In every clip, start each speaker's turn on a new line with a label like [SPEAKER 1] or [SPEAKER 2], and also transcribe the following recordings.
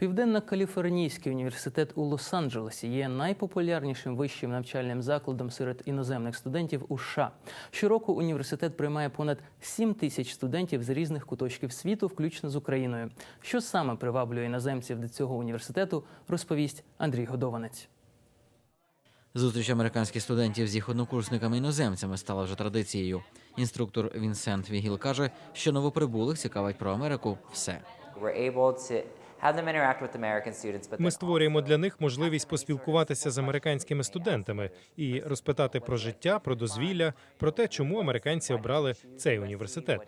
[SPEAKER 1] Південно-Каліфорнійський університет у Лос-Анджелесі є найпопулярнішим вищим навчальним закладом серед іноземних студентів у США. Щороку університет приймає понад 7 тисяч студентів з різних куточків світу, включно з Україною. Що саме приваблює іноземців до цього університету, розповість Андрій Годованець.
[SPEAKER 2] Зустріч американських студентів з їх однокурсниками-іноземцями стала вже традицією. Інструктор Вінсент Вігіл каже, що новоприбулих цікавить про Америку все.
[SPEAKER 3] We're able to have them interact with American students, but
[SPEAKER 4] Ми створюємо для них можливість поспілкуватися з американськими студентами і розпитати про життя, про дозвілля, про те, чому американці обрали цей університет.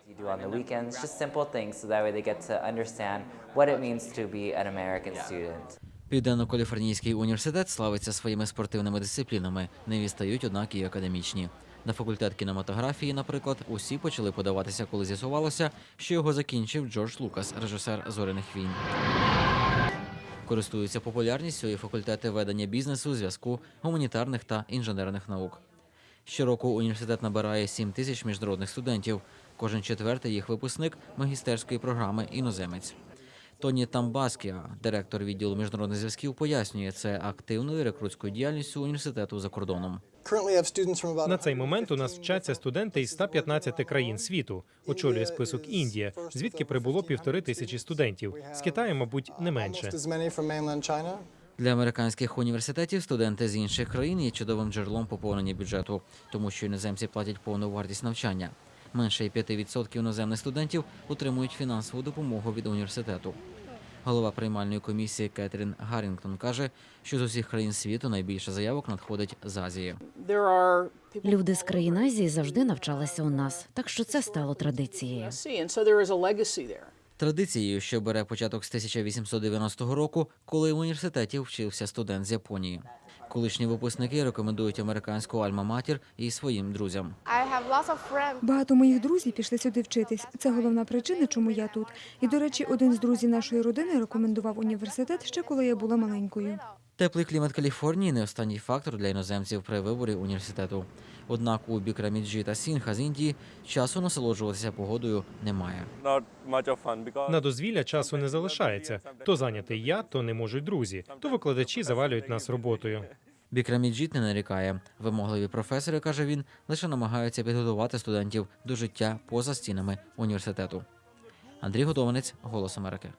[SPEAKER 2] Південно-Каліфорнійський університет славиться своїми спортивними дисциплінами. Не відстають, однак, і академічні. На факультет кінематографії, наприклад, усі почали подаватися, коли з'ясувалося, що його закінчив Джордж Лукас, режисер зоряних війн. Користуються популярністю і факультети ведення бізнесу, зв'язку, гуманітарних та інженерних наук. Щороку університет набирає 7 тисяч міжнародних студентів. Кожен четвертий їх випускник магістерської програми іноземець. Тоні Тамбаскіа, директор відділу міжнародних зв'язків, пояснює це активною рекрутською діяльністю університету за кордоном.
[SPEAKER 4] На цей момент у нас вчаться студенти із 115 країн світу. Очолює список Індія, звідки прибуло півтори тисячі студентів. З Китаю, мабуть, не менше.
[SPEAKER 2] Для американських університетів студенти з інших країн є чудовим джерелом поповнення бюджету, тому що іноземці платять повну вартість навчання. Менше 5% іноземних студентів отримують фінансову допомогу від університету. Голова приймальної комісії Кетрін Гаррінгтон каже, що з усіх країн світу найбільше заявок надходить з Азії.
[SPEAKER 5] Люди з країн Азії завжди навчалися у нас, так що це стало традицією.
[SPEAKER 2] Традицією, що бере початок з 1890 року, коли в університеті вчився студент з Японії. Колишні випускники рекомендують американську альма-матір і своїм друзям.
[SPEAKER 6] Багато моїх друзів пішли сюди вчитись. Це головна причина, чому я тут. І, до речі, один з друзів нашої родини рекомендував університет ще коли я була маленькою.
[SPEAKER 2] Теплий клімат Каліфорнії не останній фактор для іноземців при виборі університету. Однак у Бікраміджі та Сінха з Індії часу насолоджуватися погодою немає.
[SPEAKER 4] На дозвілля часу не залишається. То зайнятий я, то не можуть друзі, то викладачі завалюють нас роботою.
[SPEAKER 2] Бікраміджіт не нарікає. Вимогливі професори, каже він, лише намагаються підготувати студентів до життя поза стінами університету. Андрій Готованець, Голос Америки.